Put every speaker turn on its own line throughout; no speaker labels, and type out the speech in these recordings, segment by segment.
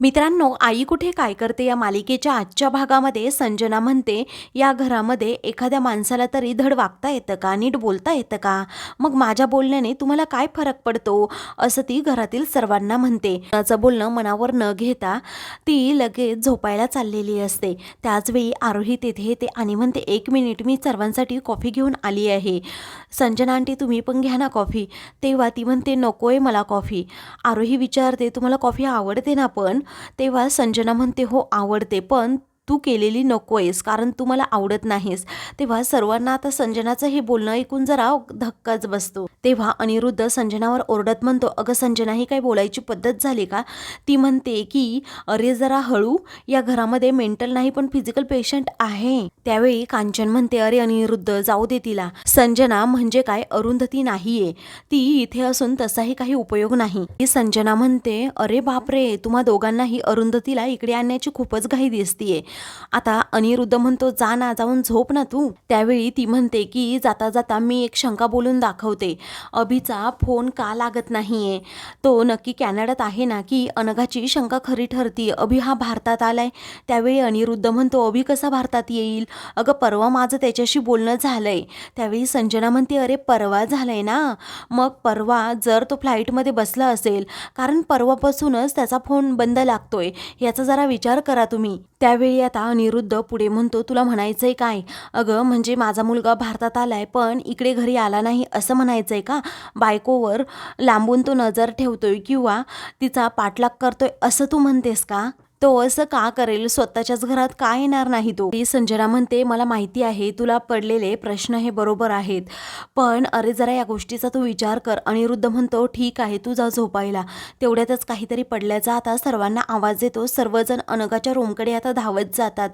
मित्रांनो आई कुठे काय करते या मालिकेच्या आजच्या भागामध्ये? संजना म्हणते या घरामध्ये एखाद्या माणसाला तरी धड वागता येतं का? नीट बोलता येतं का? मग माझ्या बोलण्याने तुम्हाला काय फरक पडतो? असं ती घरातील सर्वांना म्हणते. त्याचं बोलणं मनावर न घेता ती लगेच झोपायला चाललेली असते. त्याचवेळी आरोही तेथे येते आणि म्हणते एक मिनिट मी सर्वांसाठी कॉफी घेऊन आली आहे. संजना आंटी तुम्ही पण घ्या ना कॉफी. तेव्हा ती म्हणते नकोय मला कॉफी. आरोही विचारते तुम्हाला कॉफी आवडते ना पण? तेव्हा संजना म्हणते हो आवडते पण तू केलेली नको आहेस कारण तू मला आवडत नाहीस. तेव्हा सर्वांना आता संजनाचं हे बोलणं ऐकून जरा धक्काच बसतो. तेव्हा अनिरुद्ध संजनावर ओरडत म्हणतो अगं संजना ही काही बोलायची पद्धत झाली का? ती म्हणते की अरे जरा हळू या घरामध्ये मेंटल नाही पण फिजिकल पेशंट आहे. त्यावेळी कांचन म्हणते अरे अनिरुद्ध जाऊ दे तिला. संजना म्हणजे काय? अरुंधती नाहीये. ती इथे असून तसाही काही उपयोग नाही. ती संजना म्हणते अरे बापरे तुम्हा दोघांनाही अरुंधतीला इकडे आणण्याची खूपच घाई दिसतीये. आता अनिरुद्ध म्हणतो जा ना जाऊन झोप ना तू. त्यावेळी ती म्हणते की जाता जाता मी एक शंका बोलून दाखवते. अभिचा फोन का लागत नाहीये? तो नक्की कॅनडात आहे ना की अनघाची शंका खरी ठरती अभि हा भारतात आलाय. त्यावेळी अनिरुद्ध म्हणतो अभि कसा भारतात येईल? अगं परवा माझं त्याच्याशी बोलणं झालं आहे त्यावेळी संजना म्हणते अरे परवा झालं आहे ना. मग परवा जर तो फ्लाईटमध्ये बसला असेल कारण परवापासूनच त्याचा फोन बंद लागतोय याचा जरा विचार करा तुम्ही. त्यावेळी आता अनिरुद्ध पुढे म्हणतो तुला म्हणायचंय काय? अगं म्हणजे माझा मुलगा भारतात आलाय पण इकडे घरी आला नाही असं म्हणायचंय का? बायकोवर लांबून तो नजर ठेवतोय किंवा तिचा पाठलाग करतोय असं तू म्हणतेस का? तो असं का करेल? स्वतःच्याच घरात का येणार नाही तो? ती संजना म्हणते मला माहिती आहे तुला पडलेले प्रश्न हे बरोबर आहेत. पण अरे जरा या गोष्टीचा तू विचार कर. अनिरुद्ध म्हणतो ठीक आहे तू जा झोपायला. तेवढ्यातच काहीतरी पडल्याचा आता सर्वांना आवाज येतो. सर्वजण अनगाच्या रूमकडे आता धावत जातात.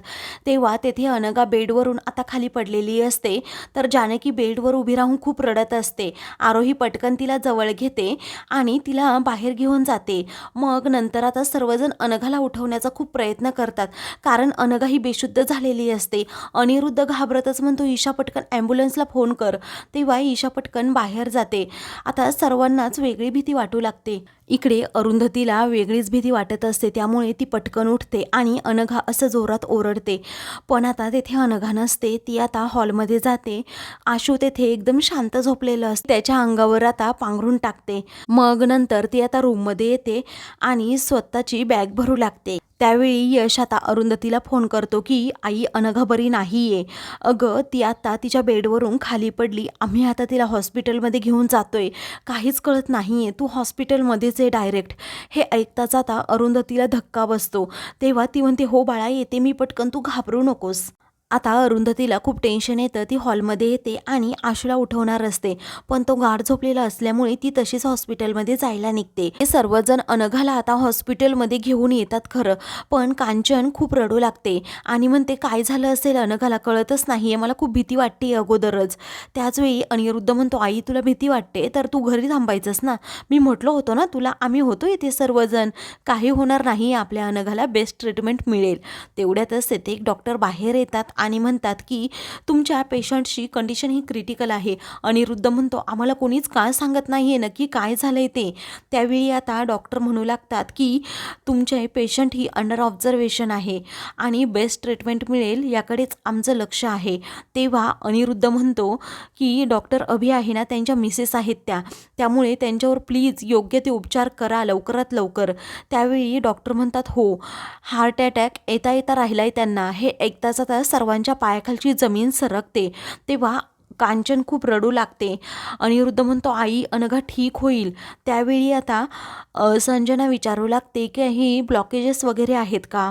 तेव्हा तेथे अनगा बेडवरून आता खाली पडलेली असते. तर जानकी बेडवर उभी राहून खूप रडत असते. आरोही पटकन तिला जवळ घेते आणि तिला बाहेर घेऊन जाते. मग नंतर आता सर्वजण अनघाला उठवण्याचा खूप प्रयत्न करतात. कारण अनघा ही बेशुद्ध झालेली असते. अनिरुद्ध घाबरतच म्हणतो ईशा पटकन ॲम्ब्युलन्सला फोन कर. तेव्हा ईशा पटकन बाहेर जाते. आता सर्वांनाच वेगळी भीती वाटू लागते. इकडे अरुंधतीला वेगळीच भीती वाटत असते. त्यामुळे ती पटकन उठते आणि अनघा असं जोरात ओरडते. पण आता तेथे अनघा नसते. ती आता हॉलमध्ये जाते. आशू तेथे एकदम शांत झोपलेलं असते. त्याच्या अंगावर आता पांघरून टाकते. मग नंतर ती आता रूममध्ये येते आणि स्वतःची बॅग भरू लागते. त्यावेळी यश आता अरुंधतीला फोन करतो की आई अनघबरी नाही आहे अगं ती आता तिच्या बेडवरून खाली पडली. आम्ही आता तिला हॉस्पिटलमध्ये घेऊन जातोय. काहीच कळत नाही आहे तू हॉस्पिटलमध्येच आहे डायरेक्ट. हे ऐकताच आता अरुंधतीला धक्का बसतो. तेव्हा ती म्हणते हो बाळा येते मी पटकन. तू घाबरू नकोस. आता अरुंधतीला खूप टेन्शन येतं. ती हॉलमध्ये येते आणि आशूला उठवणार असते. पण तो गाढ झोपलेला असल्यामुळे ती तशीच हॉस्पिटलमध्ये जायला निघते. हे सर्वजण अनघाला आता हॉस्पिटलमध्ये घेऊन येतात खरं. पण कांचन खूप रडू लागते. आणि म्हणते काय झालं असेल? अनघाला कळतच नाही आहे मला खूप भीती वाटते अगोदरच. त्याचवेळी अनिरुद्ध म्हणतो आई तुला भीती वाटते? तर तू घरी थांबायचंस ना. मी म्हटलं होतो ना तुला आम्ही होतो इथे सर्वजण. काही होणार नाही. आपल्या अनघाला बेस्ट ट्रीटमेंट मिळेल. तेवढ्यातच तेथे एक डॉक्टर बाहेर येतात आणि म्हणतात की तुमच्या पेशंटची कंडिशन ही क्रिटिकल आहे. अनिरुद्ध म्हणतो आम्हाला कोणीच का सांगत नाही आहे नक्की काय झालं आहे ते. त्यावेळी आता डॉक्टर म्हणू लागतात की तुमचे पेशंट ही अंडर ऑब्झर्वेशन आहे आणि बेस्ट ट्रीटमेंट मिळेल याकडेच आमचं लक्ष आहे. तेव्हा अनिरुद्ध म्हणतो की डॉक्टर अभि आहे ना त्यांच्या मिसेस आहेत त्या. त्यामुळे त्यांच्यावर प्लीज योग्य ते उपचार करा लवकरात लवकर. त्यावेळी डॉक्टर म्हणतात हो हार्ट अटॅक येता येता राहिलाय त्यांना. हे ऐकताच आता सर्वांच्या पायाखालची जमीन सरकते तेव्हा कांचन खूप रडू लागते. अनिरुद्ध म्हणतो आई अनघा ठीक होईल. त्यावेळी आता संजना विचारू लागते की ही ब्लॉकेजेस वगैरे आहेत का?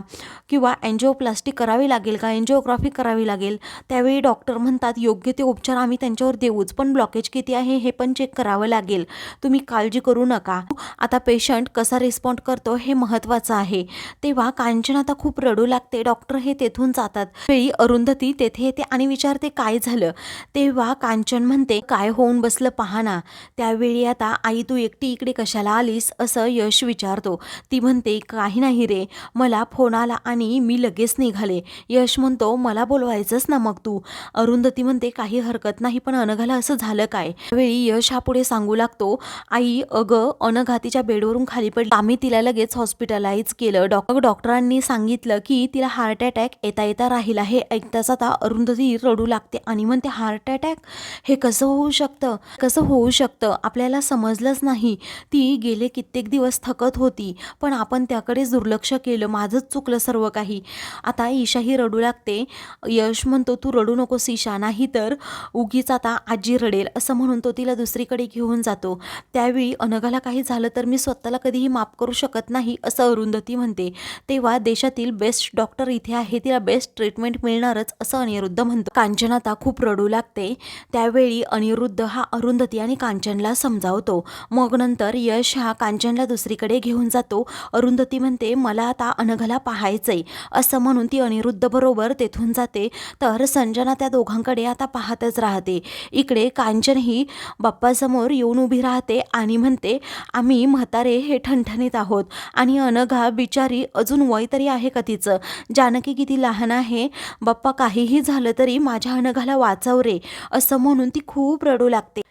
किंवा अँजिओप्लास्टिक करावी लागेल का? एन्जिओग्राफी करावी लागेल? त्यावेळी डॉक्टर म्हणतात योग्य ते उपचार आम्ही त्यांच्यावर देऊच पण ब्लॉकेज किती आहे हे पण चेक करावं लागेल. तुम्ही काळजी करू नका. आता पेशंट कसा रिस्पॉन्ड करतो हे महत्त्वाचं आहे. तेव्हा कांचन आता खूप रडू लागते. डॉक्टर हे तेथून जातात. वेळी अरुंधती तेथे येते आणि विचारते काय झालं? ते तेव्हा कांचन म्हणते काय होऊन बसलं पहा ना त्यावेळी आता आई तू एकटी इकडे कशाला आलीस? असं यश विचारतो. ती म्हणते काही नाही रे. मला फोन आला आणि मी लगेच निघाले. यश म्हणतो मला बोलवायचंच ना मग तू. अरुंधती म्हणते काही हरकत नाही पण अनघाला असं झालं काय? त्यावेळी यश हा पुढे सांगू लागतो आई अगं अनघा तिच्या बेडवरून खाली पडली. आम्ही तिला लगेच हॉस्पिटलाइज केलं. डॉक्टर डॉक्टरांनी सांगितलं की तिला हार्ट अटॅक येता येता राहिला. हे ऐकताच आता अरुंधती रडू लागते आणि म्हणते हार्ट अटॅक हे कसं होऊ शकतं? कसं होऊ शकतं? आपल्याला समजलंच नाही. ती गेले कित्येक दिवस थकत होती पण आपण त्याकडेच दुर्लक्ष केलं. माझंच चुकलं सर्व काही. आता ईशाही रडू लागते. यश म्हणतो तू रडू नकोस ईशा. नाही तर उगीच आता आजी रडेल. असं म्हणून तो तिला दुसरीकडे घेऊन जातो. त्यावेळी अनघाला काही झालं तर मी स्वतःला कधीही माफ करू शकत नाही असं अरुंधती म्हणते. तेव्हा देशातील बेस्ट डॉक्टर इथे आहे. तिला बेस्ट ट्रीटमेंट मिळणारच असं अनिरुद्ध म्हणतो. कांचन आता खूप रडू लागते. त्यावेळी अनिरुद्ध हा अरुंधती आणि कांचनला समजावतो. मग नंतर यश हा कांचनला दुसरीकडे घेऊन जातो. अरुंधती म्हणते मला आता अनघाला पाहायचंय. असं म्हणून ती अनिरुद्ध बरोबर तेथून जाते. तर संजना त्या दोघांकडे आता पाहतच राहते. इकडे कांचन ही बाप्पासमोर येऊन उभी राहते आणि म्हणते आम्ही म्हातारे हे ठणठणीत आहोत आणि अनघा बिचारी अजून वय तरी आहे का तिचं? जानकी किती लहान आहे. बाप्पा काहीही झालं तरी माझ्या अनघाला वाचव रे. असं म्हणून ती खूप रडू लागते.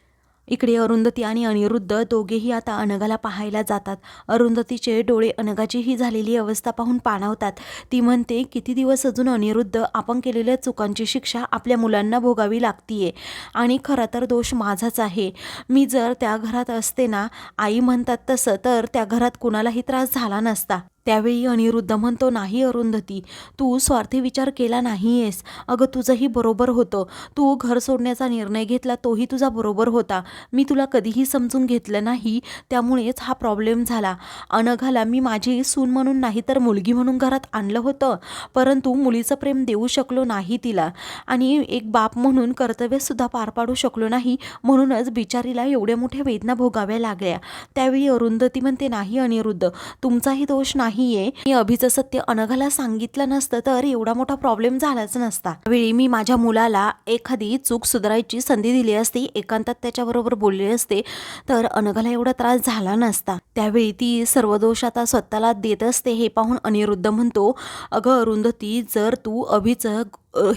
इकडे अरुंधती आणि अनिरुद्ध दोघेही आता अनघाला पाहायला जातात. अरुंधतीचे डोळे अनघाची ही झालेली अवस्था पाहून पाणावतात. ती म्हणते किती दिवस अजून अनिरुद्ध आपण केलेल्या चुकांची शिक्षा आपल्या मुलांना भोगावी लागतीये. आणि खरा तर दोष माझाच आहे. मी जर त्या घरात असते ना आई म्हणतात तसं तर त्या घरात कुणालाही त्रास झाला नसता. त्यावेळी अनिरुद्ध म्हणतो नाही अरुंधती तू स्वार्थी विचार केला नाहीयेस. अगं तुझंही बरोबर होतं. तू घर सोडण्याचा निर्णय घेतला तोही तुझा बरोबर होता. मी तुला कधीही समजून घेतलं नाही त्यामुळेच हा प्रॉब्लेम झाला. अनघाला मी माझी सून म्हणून नाही तर मुलगी म्हणून घरात आणलं होतं परंतु मुलीचं प्रेम देऊ शकलो नाही तिला. आणि एक बाप म्हणून कर्तव्यसुद्धा पार पाडू शकलो नाही म्हणूनच बिचारीला एवढ्या मोठ्या वेदना भोगाव्या लागल्या. त्यावेळी अरुंधती म्हणते नाही अनिरुद्ध तुमचाही दोष नाही नाहीये. मी अभिचं सत्य अनघाला सांगितलं नसतं तर एवढा मोठा प्रॉब्लेम झालाच नसता. वेळी मी माझ्या मुलाला एखादी चूक सुधारायची संधी दिली असती एकांतात त्याच्याबरोबर बोलले असते तर अनघाला एवढा त्रास झाला नसता. त्यावेळी ती सर्व दोष आता स्वतःला देत असते हे पाहून अनिरुद्ध म्हणतो अगं अरुंधती जर तू अभिचं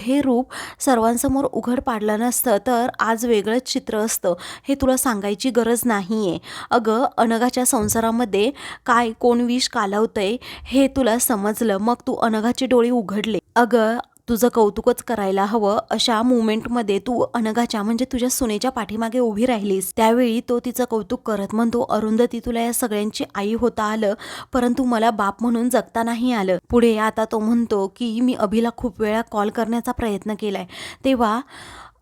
हे रूप सर्वांसमोर उघड पाडलं नसतं तर आज वेगळंच चित्र असतं हे तुला सांगायची गरज नाही आहे अगं अनघाच्या संसारामध्ये काय कोण विष कालवतंय हे तुला समजलं मग तू अनघाचे डोळे उघडले. अगं तुझं कौतुकच करायला हवं अशा मुवमेंटमध्ये तू अनघाच्या म्हणजे तुझ्या सुनेच्या पाठीमागे उभी राहिलीस. त्यावेळी तो तिचं कौतुक करत म्हणतो अरुंधती तुला या सगळ्यांची आई होता आलं परंतु मला बाप म्हणून जगता नाही आलं. पुढे आता तो म्हणतो की मी अभिला खूप वेळा कॉल करण्याचा प्रयत्न केलाय. तेव्हा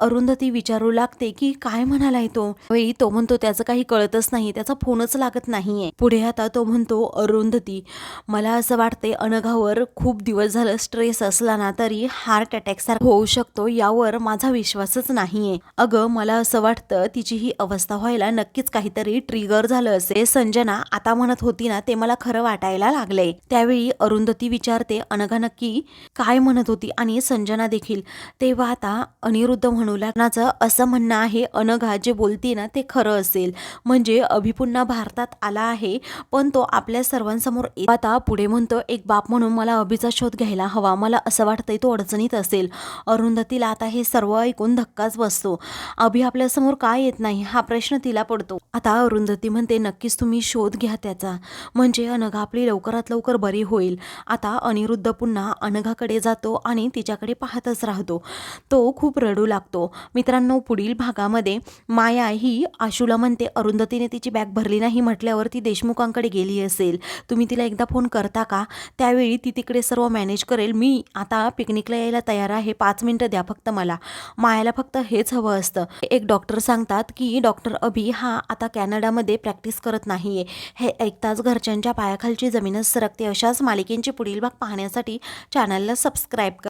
अरुंधती विचारू लागते की काय म्हणालाय तो? वेळी तो म्हणतो त्याचं काही कळतच नाही त्याचा फोनच लागत नाहीये. पुढे आता तो म्हणतो अरुंधती मला असं वाटते अनघावर खूप दिवस झालं स्ट्रेस असला ना तरी हार्ट अटॅक सारखा होऊ शकतो यावर माझा विश्वासच नाहीये. अगं मला असं वाटतं तिची ही अवस्था व्हायला नक्कीच काहीतरी ट्रिगर झालं असे संजना आता म्हणत होती ना ते मला खरं वाटायला लागलंय. त्यावेळी अरुंधती विचारते अनघा नक्की काय म्हणत होती आणि संजना देखील तेव्हा आता अनिरुद्ध म्हणू लागण्याचं असं म्हणणं आहे अनघा जे बोलती ना ते खरं असेल. म्हणजे अभि पुन्हा भारतात आला आहे पण तो आपल्या सर्वांसमोर आता पुढे म्हणतो एक बाप म्हणून मला अभिचा शोध घ्यायला हवा. मला असं वाटतंय तो अडचणीत असेल. अरुंधतीला आता हे सर्व ऐकून धक्काच बसतो. अभि आपल्यासमोर का येत नाही हा प्रश्न तिला पडतो. आता अरुंधती म्हणते नक्कीच तुम्ही शोध घ्या त्याचा. म्हणजे अनघा आपली लवकरात लवकर बरी होईल. आता अनिरुद्ध पुन्हा अनघाकडे जातो आणि तिच्याकडे पाहतच राहतो. तो खूप रडू लागतो. मित्रांनो पुढील भागामध्ये माया ही आशूला म्हणते अरुंधतीने तिची बॅग भरली नाही म्हटल्यावर ती देशमुखांकडे गेली असेल. तुम्ही तिला एकदा फोन करता का? त्यावेळी ती तिकडे सर्व मॅनेज करेल. मी आता पिकनिकला यायला तयार आहे. पाच मिनटं द्या फक्त मला. मायाला फक्त हेच हवं असतं. एक डॉक्टर सांगतात की डॉक्टर अभि हा आता कॅनडामध्ये प्रॅक्टिस करत नाहीये. हे ऐकताच घरच्यांच्या पायाखालची जमीनच सरकते. अशाच मालिकेंची पुढील भाग पाहण्यासाठी चॅनलला सबस्क्राईब करा.